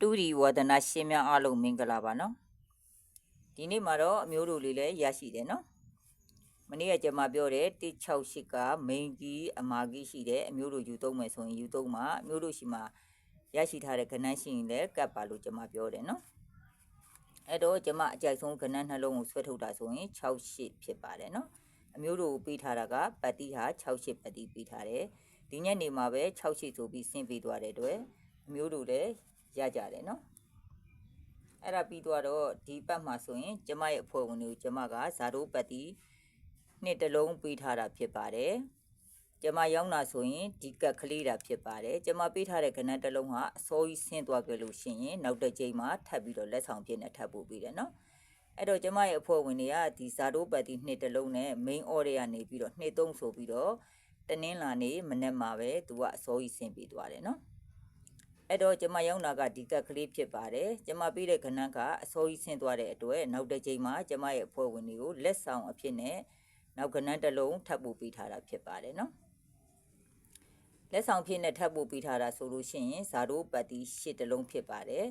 တူဒီဝဒနာရှင်များအားလုံးမင်္ဂလာပါနော်ဒီနေ့မှာတော့အမျိုးတို့လေးလည်းရရှိတယ်နော်မနေ့ကကျွန်မပြောတဲ့168က main key အမာ key ရှိတယ်အမျိုးတို့ယူသုံးမယ်ဆိုရင်ယူသုံးမှာအမျိုးတို့ရှိမှာရရှိထားတဲ့ခဏန်းရှိရင်လည်းကတ်ပါလို့ကျွန်မပြောတယ်နော်အဲ့တော့ကျွန်မအကြိုက်ဆုံးခဏန်းနှလုံးကိုဆွဲထုတ်တာဆိုရင်68ဖြစ်ပါတယ်နော်အမျိုးတို့ပေးထားတာကပတ်တိဟာ68ပတ်တိပေးထားတယ်ဒီညနေမှာပဲ68ဆိုပြီးဆင်းပေးသွားတဲ့အတွက်အမျိုးတို့လည်း ရကြတယ်နော်အဲ့ဒါပြီးသွားတော့ဒီပတ်မှာဆိုရင်ကျမရဲ့အဖွဲ့ဝင်တွေကိုကျမကဇာတိုးပတ်တီနှစ်တလုံးပေးထားတာဖြစ်ပါတယ်ကျမရောက်တာဆိုရင်ဒီကက်ကလေးတာဖြစ်ပါတယ်ကျမပေးထားတဲ့ကဏ္ဍတစ်လုံးဟာအစိုးရဆင်းသွားကြလို့ရှိရင်နောက်တစ်ချိန်မှာထပ်ပြီးတော့လက်ဆောင်ပြည့်နဲ့ထပ်ပို့ပေးတယ်နော်အဲ့တော့ကျမရဲ့အဖွဲ့ဝင်တွေကဒီဇာတိုးပတ်တီနှစ်တလုံးနဲ့ main order ကနေပြီးတော့နှစ်သုံးဆိုပြီးတော့တနင်္လာနေ့မနေ့မှာပဲသူကအစိုးရဆင်းပေးသွားတယ်နော် အဲ့တော့ကျမရောက်တာကဒီကက်ကလေးဖြစ်ပါတယ်ကျမပြီးတဲ့ခဏကအစိုးရဆင်းသွားတဲ့အတွက်နောက်တစ်ချိန်မှာကျမရဲ့အဖွဲ့ဝင်တွေကိုလက်ဆောင်အဖြစ်နဲ့နောက်ကဏ္ဍတစ်လုံးထပ်ပို့ပေးထားတာဖြစ်ပါတယ်နော်လက်ဆောင်ဖြစ်နဲ့ထပ်ပို့ပေးထားတာဆိုလို့ရှိရင်ဇာတိုးပတ်တီရှစ်တလုံးဖြစ်ပါတယ်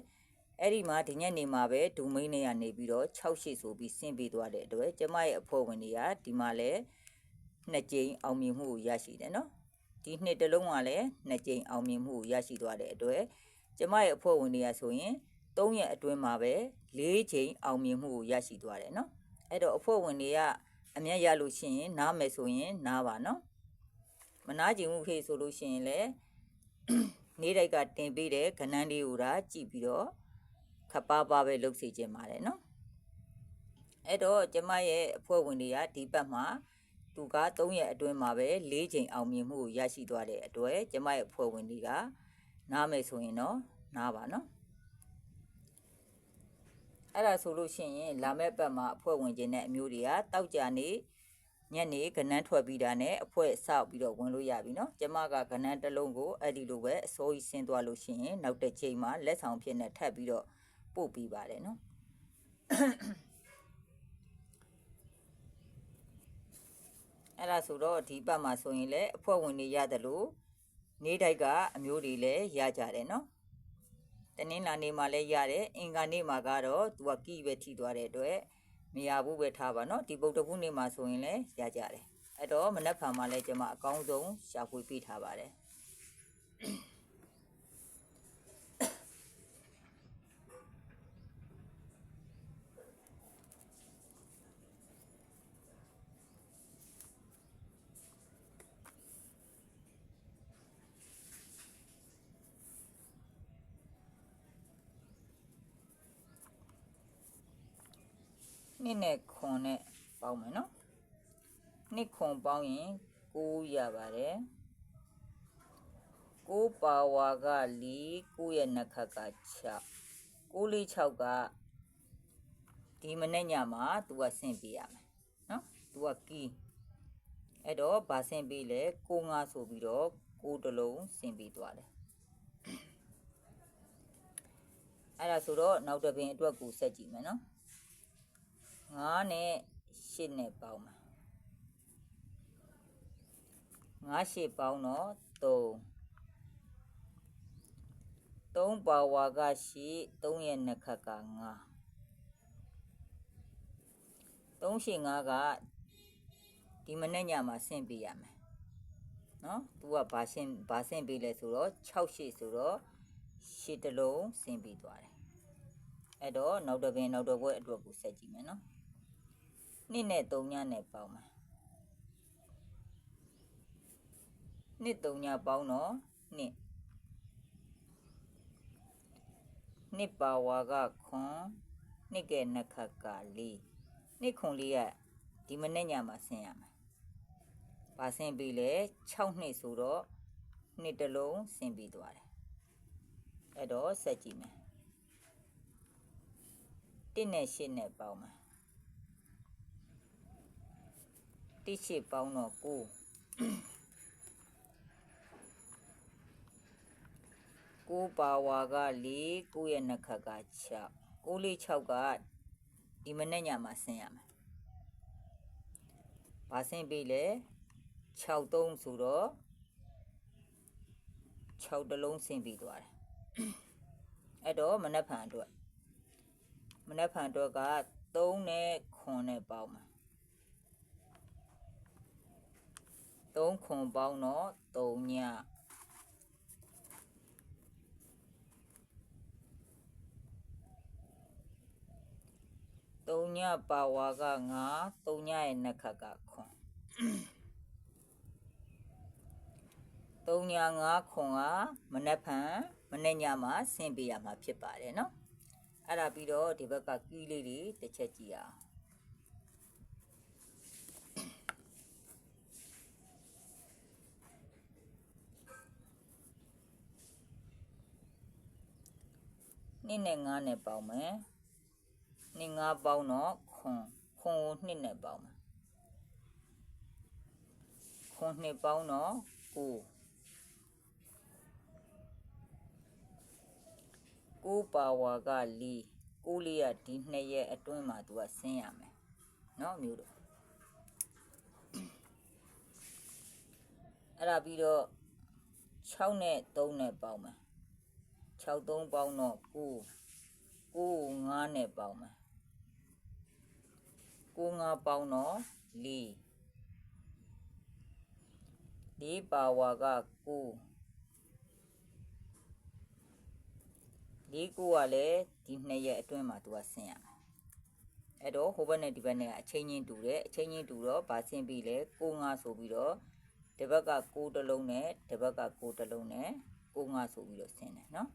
အဲ့ဒီမှာဒီညနေမှာပဲဒိုမိန်းတွေကနေပြီးတော့6ရှစ်ဆိုပြီးဆင်းပေးသွားတဲ့အတွက်ကျမရဲ့အဖွဲ့ဝင်တွေကဒီမှာလဲနှစ်ကြိမ်အောင်မြင်မှုကိုရရှိတယ်နော် ဒီနှစ်တလုံးကလည်းနှစ်ကြိမ်အောင်မြင်မှုကိုရရှိသွားတဲ့အတွက်ကျမရဲ့အဖွဲ့ဝင်တွေကဆိုရင်3ရက်အတွင်းမှာပဲ4ကြိမ်အောင်မြင်မှုကိုရရှိသွားတယ်နော်အဲ့တော့အဖွဲ့ဝင်တွေကအမြတ်ရလို့ရှိရင်နားမယ်ဆိုရင်နားပါနော်မနာကျင်မှုခေဆိုလို့ရှိရင်လည်းနေ့တိုက်ကတင်ပေးတဲ့ခဏန်းလေးကိုဒါကြည့်ပြီးတော့ခပ်ပါပါပဲလုပ်စီခြင်းပါတယ်နော်အဲ့တော့ကျမရဲ့အဖွဲ့ဝင်တွေကဒီပတ်မှာ သူက3ရက်အတွင်းမှာပဲ၄ချိန်အောင်မြင်မှုကိုရရှိသွားတဲ့အတွက်ကျမရဲ့အဖွဲ့ဝင်တွေကနားမယ်ဆိုရင်တော့နားပါနော်အဲ့ဒါဆိုလို့ရှိရင်လာမယ့်ပတ်မှာအဖွဲ့ဝင်ခြင်းနဲ့အမျိုးတွေကတောက်ကြနေညနေကနန်းထွက်ပြီးတာနဲ့အဖွဲ့ဆောက်ပြီးတော့ဝင်လို့ရပြီနော်ကျမကကနန်းတစ်လုံးကိုအဲ့ဒီလိုပဲအစိုးရဆင်းသွားလို့ရှိရင်နောက်တစ်ချိန်မှာလက်ဆောင်ဖြစ်နေထပ်ပြီးတော့ပို့ပြီးပါတယ်နော် အဲ့ဒါဆိုတော့ဒီဘက်မှာဆိုရင်လည်းအဖွဲ့ဝင်တွေရတယ်လို့နေတိုက်ကအမျိုးတွေလည်းရကြတယ်နော်တနင်္လာနေ့မှာလည်းရတယ်အင်္ဂါနေ့မှာကတော့သူကကီးပဲထိသွားတဲ့အတွက်မရဘူးပဲထားပါနော်ဒီပုတ်တခုနေ့မှာဆိုရင်လည်းရကြတယ်အဲ့တော့မနက်ဖြန်မှာလည်းကျွန်မအကောင်းဆုံးရှာဖွေပြထားပါတယ် နှစ်နဲ့ခွန်နဲ့ပေါင်းမယ်နော်နှစ်ခွန်ပေါင်းရင်9ရပါတယ်9ပါဝါက4 9ရဲ့နှစ်ခတ်က6 9လေး6ကဒီမနေ့ညမှာ तू ကဆင့်ပေးရမယ်နော် तू ကကီးအဲ့တော့ဗာဆင့်ပေးလဲ9 9ဆိုပြီးတော့9တလုံးဆင့်ပေးသွားတယ်အဲ့ဒါဆိုတော့နောက်တစ်ပင်အတွက်ကိုဆက်ကြည့်မယ်နော် 9နဲ့8နဲ့ပေါင်းမှာ9 8ပေါင်းတော့3 3ပါဝါက8 3ရဲ့နှစ်ခတ်က9 3ရှိ9ကဒီမနေ့ညမှာဆင့်ပေးရမယ်နော်သူကဘာရှင်းဘာဆင့်ပေးလဲဆိုတော့6ရှိဆိုတော့ရှစ်တလုံးဆင့်ပေးသွားတယ်အဲ့တော့နောက်တစ်ပင်နောက်တစ်ဘွဲအတွက်ကိုဆက်ကြည့်မယ်နော် နှစ်နဲ့3ညနဲ့ပေါင်းမယ်နှစ်3ညပေါင်းတော့နှစ်နှစ်ပါဝါကခွန်နှစ်ကဲနှစ်ခတ်ကလေးနှစ်ခွန်လေးကဒီမနေ့ညမှာဆင်းရမယ်။ဘာဆင်းပြီးလဲ6နှစ်ဆိုတော့နှစ်တလုံးဆင်းပြီးသွားတယ်။အဲ့တော့ဆက်ကြည့်မယ်။1နဲ့8နဲ့ပေါင်းမ ယ်။1 8ပေါင်းတော့9 9ပါဝါက4 9ရဲ့နှစ်ခတ်က6 9လေး6ကဒီမနေ့ညမှာဆင်းရမယ်။ဘာဆင်းပေးလဲ6 3ဆိုတော့6တလုံးဆင်းပြီးသွားတယ်။အဲ့တော့မနက်ဖြန်အတွက်မနက်ဖြန်အတွက်က3နဲ့9နဲ့ပေါင်းမှာ 3ခွန်ပေါင်းတော့3ည3ညပါဝါက9 3ညရဲ့နှစ်ခတ်ကခွန်3ည9ခွန်ကမနက်ဖြန်မနေ့ညမှာဆင်းပေးရမှာဖြစ်ပါတယ်เนาะအဲ့ဒါပြီးတော့ဒီဘက်ကကီးလေးတွေတစ်ချက်ကြည့်အောင် နှစ်နဲ့ငါးနဲ့ပေါင်းမယ်နှစ်ငါးပေါင်းတော့ခွန်ခွန်ကိုနှစ်နဲ့ပေါင်းမယ်ခွန်နှစ်ပေါင်းတော့ကိုကိုပါဝါကလီကိုလေးကဒီနှစ်ရက်အတွင်းမှာသူကဆင်းရမယ်เนาะမျိုးတို့အဲ့ဒါပြီးတော့6နဲ့3နဲ့ပေါင်းမယ် 6 3ပေါင်းတော့9 9 5နဲ့ပေါင်းမယ်9 5ပေါင်းတော့4 4ပါဝါက9၄ခုကလည်းဒီနှစ်ရက်အတွင်းမှာသူကဆင်းရမယ်အဲ့တော့ဟိုဘက်နဲ့ဒီဘက်နဲ့အချင်းချင်းတူတယ်အချင်းချင်းတူတော့ဗာဆင်းပြီးလဲကိုငါဆိုပြီးတော့ဒီဘက်ကကိုတစ်လုံးနဲ့ဒီဘက်ကကိုတစ်လုံးနဲ့ကိုငါဆိုပြီးတော့ဆင်းတယ်နော်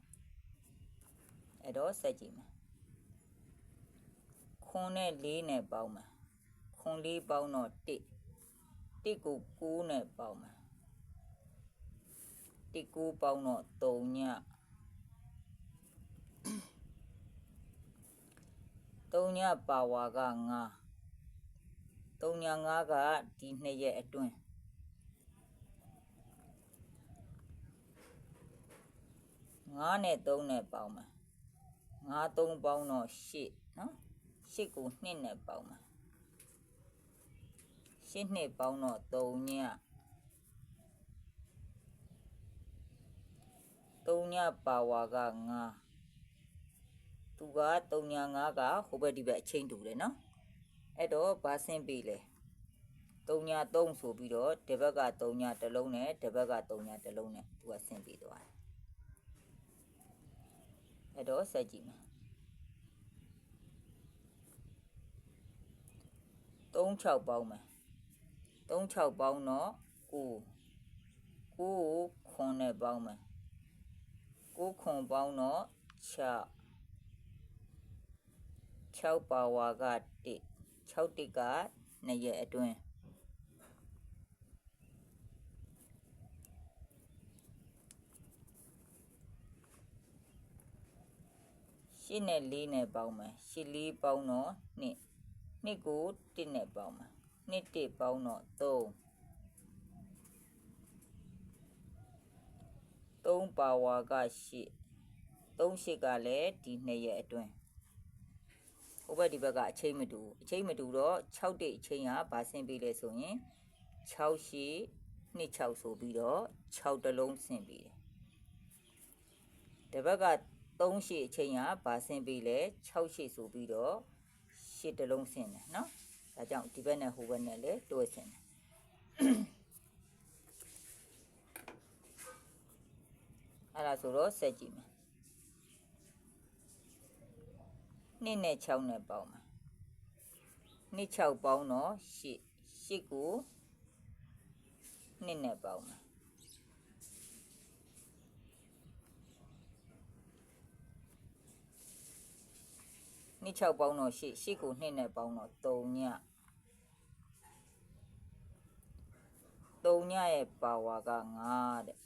အဲ့တော့ဆက်ကြည့်မယ်ခွန်နဲ့၄နဲ့ပေါင်းမယ်ခွန်၄ပေါင်းတော့1 1ကို9နဲ့ပေါင်းမယ်1 9ပေါင်းတော့3ည3ညပါဝါက9 3ည9ကဒီနှစ်ရက်အတွင်း9နဲ့3နဲ့ပေါင်းမယ် 9 3ပေါင်းတော့8နော်8ကို2နဲ့ပေါင်းမယ်8နှစ်ပေါင်းတော့3ည3ညပါဝါက9သူက3ညာ5ကဟိုဘက်ဒီဘက်အချင်းတူတယ်နော်အဲ့တော့ဘာဆင်းပေးလဲ3ညာ3ဆိုပြီးတော့ဒီဘက်က3ညာတစ်လုံးနဲ့ဒီဘက်က3ညာတစ်လုံးနဲ့သူကဆင်းပေးသွားတယ် အဲ့တော့ဆက်ကြည့်မယ်3 6ပေါင်းမယ်3 6ပေါင်းတော့9 9ကိုခွန်နဲ့ပေါင်းမယ်9ခွန်ပေါင်းတော့6 6ပါဝါက1 6တိက2ရက်အတွင်း ရှင်းနဲ့လေးနဲ့ပေါင်းမယ်ရှင်းလေးပေါင်းတော့နှစ်နှစ်ကို1နဲ့ပေါင်းမယ်နှစ်1ပေါင်းတော့3 3ပါဝါက8 3ရှိကလည်းဒီ2ရက်အတွင်းဟိုဘက်ဒီဘက်ကအချိန်မတူအချိန်မတူတော့6တိတ်အချိန်ကဘာဆင်းပြီးလဲဆိုရင်6ရှိ26ဆိုပြီးတော့6တလုံးဆင်းပြီးတယ်ဒီဘက်က 3ရှိအချိန်ကဘာဆင်းပြီးလဲ6ရှိဆိုပြီးတော့8တလုံးဆင်းတယ်နော်ဒါကြောင့်ဒီဘက်နဲ့ဟိုဘက်နဲ့လည်းတွဲဆင်းတယ်အဲ့ဒါဆိုတော့ဆက်ကြည့်မယ်2နဲ့6နဲ့ပေါင်းမှာ2 6ပေါင်းတော့8 8ကို2နဲ့ပေါင်းမှာ နှစ်6ပေါင်းတော့8 8ကို2နဲ့ပေါင်းတော့3ည3ညရဲ့ပါဝါက9တဲ့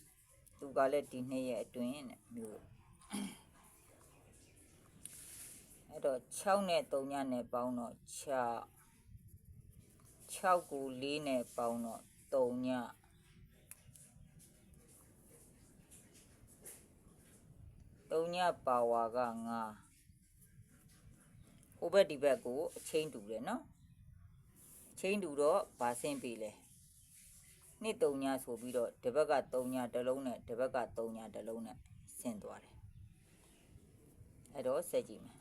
သူကလည်းဒီနှစ်ရဲ့အတွင်းတဲ့မျိုးအဲ့တော့6နဲ့3ညနဲ့ပေါင်းတော့6 6ကို4နဲ့ပေါင်းတော့3ည3ညပါဝါက9 ဟိုဘက်ဒီဘက်ကိုအချင်းတူတယ်နော်အချင်းတူတော့ဗာဆင်းပြီလေနှစ်3ညဆိုပြီးတော့ဒီဘက်က3ညတစ်လုံးနဲ့ဒီဘက်က3ညတစ်လုံးနဲ့ဆင်းသွားတယ်အဲ့တော့ဆက်ကြည့်မယ်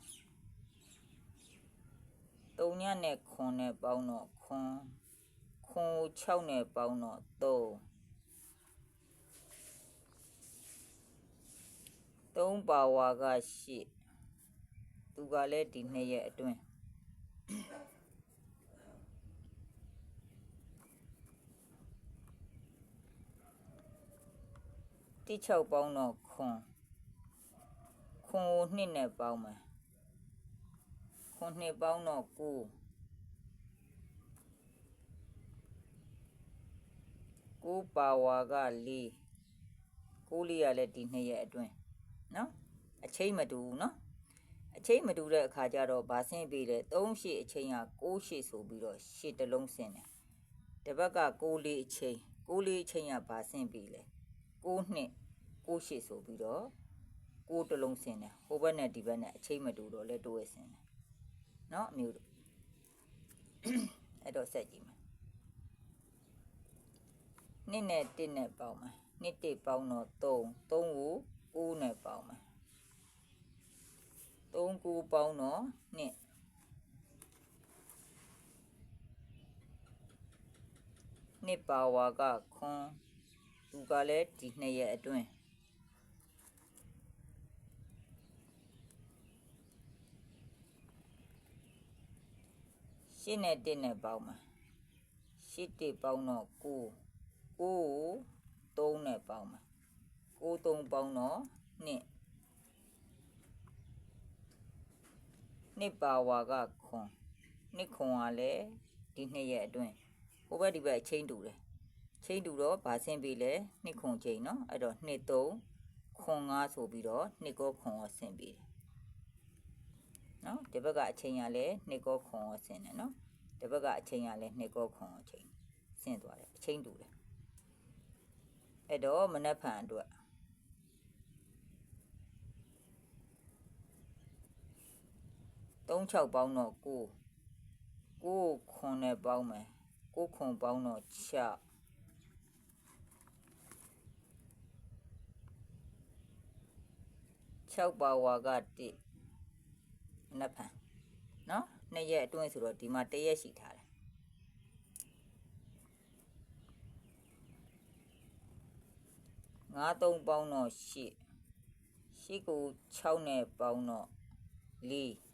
3ညနဲ့ခွန်နဲ့ပေါင်းတော့ခွန်ခွန်ကို6နဲ့ပေါင်းတော့3 3ပါဝါက8 သူကလည်းဒီနှစ်ရက်အတွင်းတိ6ပေါင်းတော့ခွန်ခွန်ကို2နဲ့ပေါင်းမယ်ခွန်2ပေါင်းတော့9ကိုပါဝါက4ကိုလေးရလဲဒီနှစ်ရက်အတွင်းနော်အချိန်မတူဘူးနော် အချိန်မတူတဲ့အခါကျတော့ဗာဆင်းပေးတယ်3ရှစ်အချိန်က6ရှစ်ဆိုပြီးတော့ရှစ်တစ်လုံးဆင်းတယ်တပတ်က6လေးအချိန်6လေးအချိန်ကဗာဆင်းပေးလဲ6နှစ်6ရှစ်ဆိုပြီးတော့6တစ်လုံးဆင်းတယ်ဟိုဘက်နဲ့ဒီဘက်နဲ့အချိန်မတူတော့လဲတိုးရဆင်းတယ်နော်အမျိုးတို့အဲ့တော့ဆက်ကြည့်မယ်နှစ်နဲ့တစ်နဲ့ပေါင်းမယ်နှစ်တစ်ပေါင်းတော့3 3ကို9နဲ့ပေါင်းမယ် 3 9ပေါင်းတော့နှစ်နှစ်ပါဝါကခွန်သူကလည်းဒီနှစ်ရက်အတွင်းရှင်းနဲ့တစ်နဲ့ပေါင်းမယ်ရှစ်တစ်ပေါင်းတော့9 9ကို3နဲ့ပေါင်းမယ်9 3ပေါင်းတော့2 နှစ်ပါဝါကခွန်နှစ်ခွန်ကလည်းဒီနှစ်ရက်အတွင်းဟိုဘက်ဒီဘက်အချင်းတူတယ်ချင်းတူတော့ဗာဆင်းပြီလဲနှစ်ခွန်ချိန်เนาะအဲ့တော့နှစ်3ခွန်5ဆိုပြီးတော့နှစ်ကောခွန်ရောဆင်းပြီတယ်เนาะဒီဘက်ကအချိန်ကလည်းနှစ်ကောခွန်ရောဆင်းတယ်เนาะဒီဘက်ကအချိန်ကလည်းနှစ်ကောခွန်ရောချိန်ဆင်းသွားတယ်အချိန်တူတယ် အဲ့တော့မနက်ဖြန်အတွက် 36ပေါင်းတော့9 9ခွန်နဲ့ပေါင်းမယ်9ခွန်ပေါင်းတော့6 6ပါဝါက1မနက်ဖြန်เนาะနှစ်ရက်အတွင်းဆိုတော့ဒီမှာတစ်ရက်ရှိထားတယ်ငါးသုံးပေါင်းတော့8 8ကို6နဲ့ပေါင်းတော့4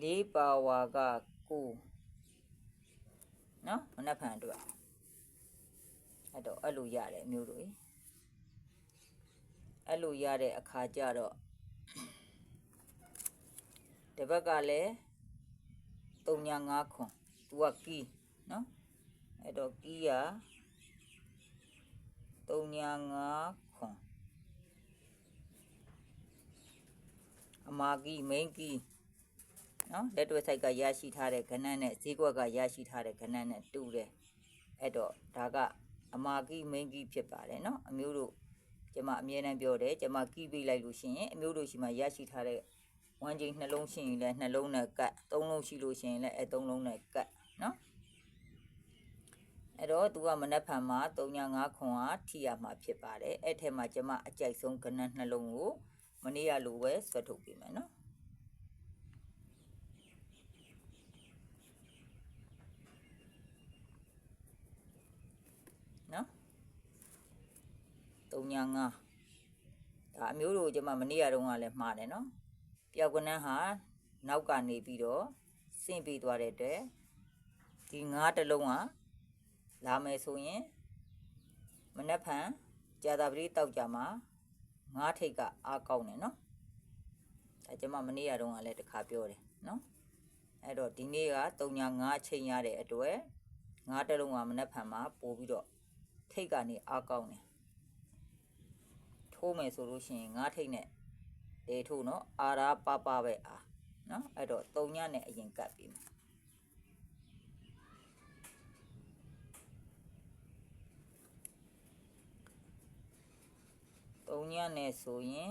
လေးပါဝါကကိုနော်မနှက်ဖန်အတွက်အဲ့တော့အဲ့လိုရတယ်မျိုးတို့အဲ့လိုရတဲ့အခါကျတော့တပတ်ကလည်း3ည9ခွန်သူကကီးနော်အဲ့တော့ကီးက3ည9 အမာကီး main key နော်လက်တွဲ site ကရရှိထားတဲ့ခဏနဲ့ဈေးကွက်ကရရှိထားတဲ့ခဏနဲ့တူတယ်အဲ့တော့ဒါကအမာကီ main key ဖြစ်ပါတယ်နော်အမျိုးတို့ကျွန်မအမြဲတမ်းပြောတယ်ကျွန်မကီးပေးလိုက်လို့ရှိရင်အမျိုးတို့ရှိမှရရှိထားတဲ့ဝမ်းချိန်နှလုံးရှိရင်လည်းနှလုံးနဲ့ကတ်သုံးလုံးရှိလို့ရှိရင်လည်းအဲသုံးလုံးနဲ့ကတ်နော်အဲ့တော့သူကမနက်ဖြန်မှာ395ခွန်အားထိရမှာဖြစ်ပါတယ်အဲ့ထဲမှာကျွန်မအကြိုက်ဆုံးကဏ္ဍနှလုံးကို မနေ့ကလိုပဲဆွတ်ထုတ်ပေးမယ်နော်နော်395ဒါအမျိုးတို့ကျွန်မမနေ့ကတုန်းကလည်းမှားတယ်နော်ပျောက်ကနန်းဟာနောက်ကနေပြီးတော့ဆင့်ပြီးသွားတဲ့အတွက်ဒီငါးတစ်လုံးကလာမယ်ဆိုရင်မနက်ဖြန်ကြာတာပတိတောက်ကြမှာ ငါးထိတ်ကအားကောင်းတယ်နော်အဲကျွန်မမနေ့ကတုန်းကလည်းတစ်ခါပြောတယ်နော်အဲ့တော့ဒီနေ့က3ည5ချိန်ရတဲ့အတွက်ငါးတစ်လုံးကမနက်ဖြန်မှာပို့ပြီးတော့ထိတ်ကနေအားကောင်းတယ်ထိုးမယ်ဆိုလို့ရှိရင်ငါးထိတ်နဲ့လေထိုးနော်အာရာပပပဲအာနော်အဲ့တော့၃ညနဲ့အရင်ကတ်ပြီးမယ် ညက်နဲ့ဆိုရင်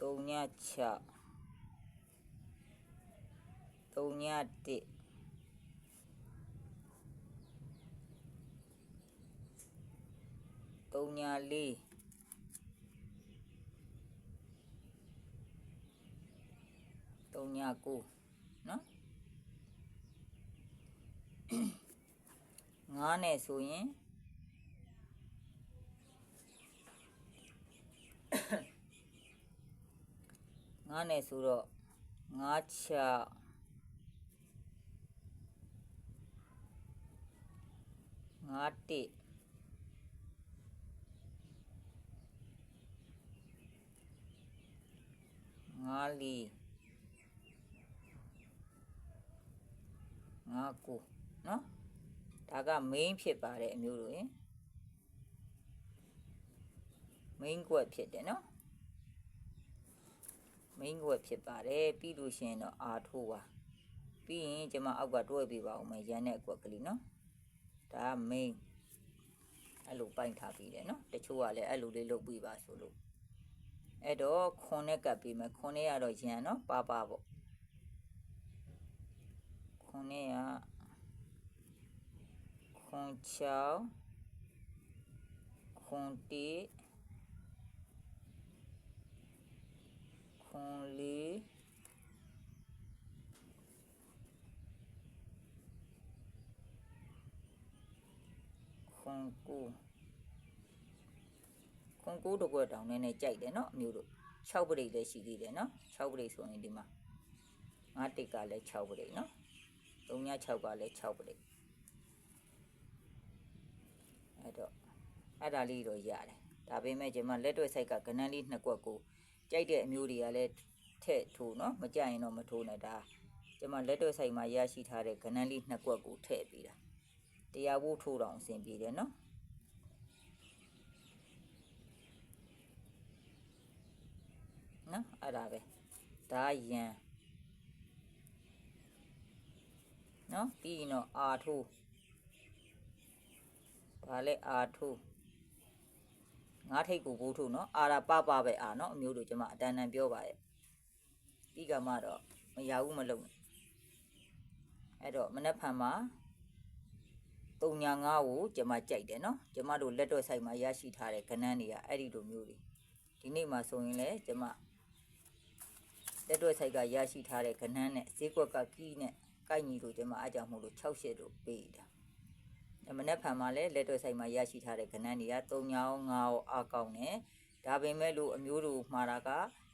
3ညက်6 3ညက်1 3ညာ4 3ညာ9เนาะ9နဲ့ဆိုရင်3 9နဲ့ဆိုတော့9ချ9တိ9လီ9ကိုနော်ဒါက main ဖြစ်ပါတယ်အမျိုးတို့ရင် main ကွက်ဖြစ်တယ်နော် main ကွက်ဖြစ်ပါတယ်ပြီးလို့ရှိရင်တော့ R ထိုးပါပြီးရင်ကျွန်မအောက်ကတွဲပြပါဦးမယ်ရန်တဲ့ကွက်ကလေးနော်ဒါက main အဲ့လိုပိုင်ထားပြီးတယ်နော်တချို့ကလည်းအဲ့လိုလေးလုပ်ပြီးပါဆိုလို့အဲ့တော့ခွန်နဲ့ကပ်ပြီးမယ်ခွန်နဲ့ကတော့ရန်နော်ပါပါပေါ့ခွန်နဲ့ကခွန်ချောင်းခွန်တီ ခွန်လေးခွန်ကိုခွန်ကိုတစ်ခွက်တောင်နဲ့နဲ့ကြိုက်တယ်နော်အမျိုးတို့6ပရိတ်လည်းရှိသေးတယ်နော်6ပရိတ်ဆိုရင်ဒီမှာ9တိတ်ကလည်း6ပရိတ်နော်3ည6ကလည်း6ပရိတ်အဲ့တော့အဲ့ဒါလေးတော့ရတယ်ဒါပေမဲ့ကျွန်မလက်တွေ့ဆိုင်ကကဏ္ဍလေးနှစ်ကွက်ကို ကြိုက်တဲ့အမျိုးတွေကလည်းထည့်ထိုးနော်မကြိုက်ရင်တော့မထိုးနဲ့ဒါကျွန်မလက်တွေ့ဆိုင်မှာရရှိထားတဲ့ကဏ္ဍလေးနှစ်ကွက်ကိုထည့်ပေးတာတရားဖို့ထိုးတော့အဆင်ပြေတယ်နော်နော်အဲ့ဒါပဲဒါယံနော်ပြီးရင်တော့အာထိုးဒါလည်းအာထိုး ငါးထိတ်ကိုဘိုးထိုးနော်အာရာပပပဲအာနော်အမျိုးတို့ကျွန်မအတန်တန်ပြောပါရဲ့ပြီးကမှတော့မရဘူးမလုံးနဲ့အဲ့တော့မနှက်ဖန်မှာတုံညာငါးကိုကျွန်မကြိုက်တယ်နော်ကျွန်မတို့လက်တော့ဆိုင်မှာရရှိထားတဲ့ကဏ္ဍတွေကအဲ့ဒီလိုမျိုးတွေဒီနေ့မှာဆိုရင်လည်းကျွန်မလက်တော့ဆိုင်ကရရှိထားတဲ့ကဏ္ဍနဲ့ဈေးကွက်ကကီးနဲ့ကိုက်ညီလို့ကျွန်မအားကြောင့်မို့လို့60တို့ပေးတာ မနက်ဖန်မှာလည်းလက်တော့ဆိုင်မှာရရှိထားတဲ့ကဏ္ဍတွေက3ညောင်း9အားကောင်းတယ်ဒါပေမဲ့လို့အမျိုးတို့မှာတာက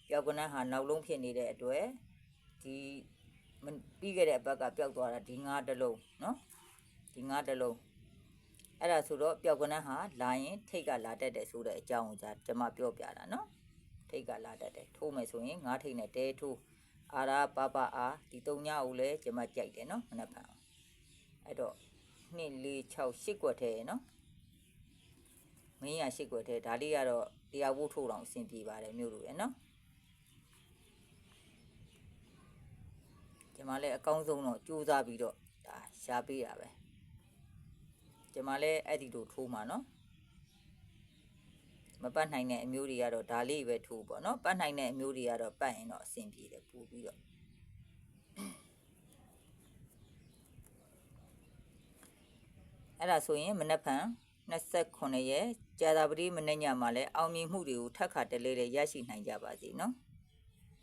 ပျောက်ကနန်းဟာနောက်လုံးဖြစ်နေတဲ့အတွက်ဒီပြီးခဲ့တဲ့အပတ်ကပျောက်သွားတာဒီငါးတစ်လုံးနော်ဒီငါးတစ်လုံးအဲ့ဒါဆိုတော့ပျောက်ကနန်းဟာလာရင်ထိတ်ကလာတတ်တယ်ဆိုတဲ့အကြောင်းကိုじゃကျွန်မပြောပြတာနော်ထိတ်ကလာတတ်တယ်ထိုးမယ်ဆိုရင်ငါးထိတ်နဲ့တဲထိုးအာရာပပအာဒီ၃ညကိုလည်းကျွန်မကြိုက်တယ်နော်မနက်ဖန်အဲ့တော့ 2 4 6 8ကွက်ထဲနော်မင်းရ8ကွက်ထဲဒါလေးကတော့တရားဖို့ထိုးတော့အဆင်ပြေပါတယ်မြို့လိုရယ်နော်ကျွန်မလည်းအကောင်းဆုံးတော့စူးစမ်းပြီးတော့ဒါရှားပေးတာပဲကျွန်မလည်းအဲ့ဒီလိုထိုးမှာနော်မပတ်နိုင်တဲ့အမျိုးတွေကတော့ဒါလေးပဲထိုးပေါ့နော်ပတ်နိုင်တဲ့အမျိုးတွေကတော့ပတ်ရင်တော့အဆင်ပြေတယ်ပို့ပြီးတော့ အဲ့ဒါဆိုရင်မနက်ဖြန်29ရက်ကြာသပတေးမနေ့ညမှာလည်းအောင်မြင်မှုတွေကိုထပ်ခါတလဲလဲရရှိနိုင်ကြပါစေနော်။